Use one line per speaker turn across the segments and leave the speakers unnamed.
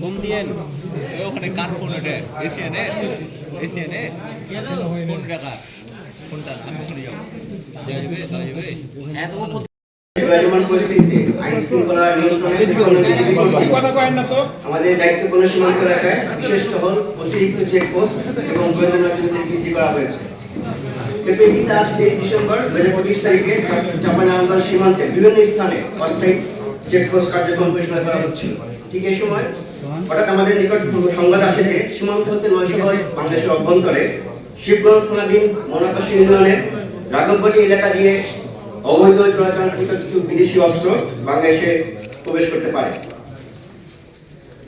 Phone দিয়েন
ওখানে কার phone ওটা? এসিএনে এসিএনে ফোন রাখার ফোনটা আমি ওখানে যাব। যাইবে যাইবে।
এত সীমান্ত এলাকায় বিশেষ টহল অতিরিক্ত চেকপোস্ট এবং গোয়েন্দা বৃদ্ধি করা হয়েছে। আজ তেইশ ডিসেম্বর দু হাজার পঁচিশ তারিখে চাপানাগঞ্জ সীমান্তে বিভিন্ন স্থানে অস্থায়ী চেকপোস্ট কার্যক্রম পরিচালনা করা হচ্ছিল। ঠিক এই সময় হঠাৎ আমাদের নিকট সংবাদ আসে যে সীমান্ত হতে নয়শো গজ বাংলাদেশের অভ্যন্তরে শিবগঞ্জ থানাধীন মনাকাশ ইউনিয়নের রাঘববাটি এলাকা দিয়ে অবৈধ চোরাচালানকৃত কিছু বিদেশি অস্ত্র বাংলাদেশে প্রবেশ করতে পারে।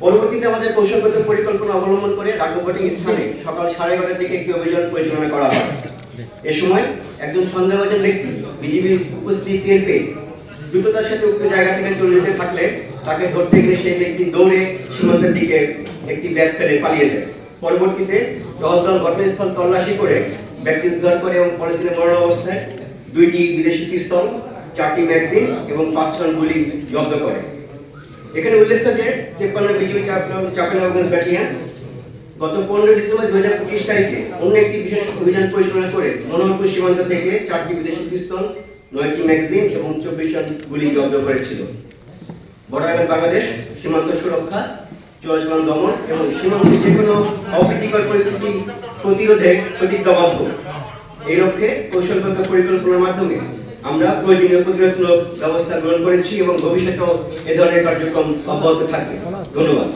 পরবর্তীতে আমাদের কৌশলগত পরিকল্পনা অবলম্বন করে রাঘববাটি স্থানে সকাল সাড়ে এগারোটার দিকে একটি অভিযান পরিচালনা করা হয়। এ সময় একজন সন্দেহভাজন ব্যক্তি বিজিবির উপস্থিতি টের পেয়ে দ্রুততার সাথে উক্ত জায়গা থেকে চলে যেতে থাকলে তাকে ধরতে গেলে সেই ব্যক্তি দৌড়ে সীমান্তের দিকে একটি ব্যাগ ফেলে পালিয়ে যায়। পরবর্তীতে টহল দল ঘটনাস্থল তল্লাশি করে ব্যক্তি উদ্ধার করে এবং পলিথিনে মরণ অবস্থায় দুইটি বিদেশি পিস্তল, চারটি ম্যাগজিন এবং পাঁচ রান গুলি জব্দ করে। এখানে উল্লেখ্য যে তেপ্পান্ন বিজিবি চাপানগঞ্জ ব্যাটালিয়ান গত পনেরো ডিসেম্বর দু হাজার পঁচিশ তারিখে অন্য একটি বিশেষ অভিযান পরিচালনা করে মনোহরপুর সীমান্ত থেকে চারটি বিদেশি পিস্তল, নয়টি ম্যাগজিন এবং চব্বিশ রান গুলি জব্দ করেছিল। বর্ডার বাংলাদেশ সীমান্ত সুরক্ষা চোরাচালান দমন এবং সীমান্তে যে কোনো অপ্রীতিকর পরিস্থিতি প্রতিরোধে প্রতিজ্ঞাবদ্ধ। এই লক্ষ্যে কৌশলগত পরিকল্পনার মাধ্যমে আমরা প্রয়োজনীয় প্রতিরোধমূলক ব্যবস্থা গ্রহণ করেছি এবং ভবিষ্যতেও এ ধরনের কার্যক্রম অব্যাহত থাকবে। ধন্যবাদ।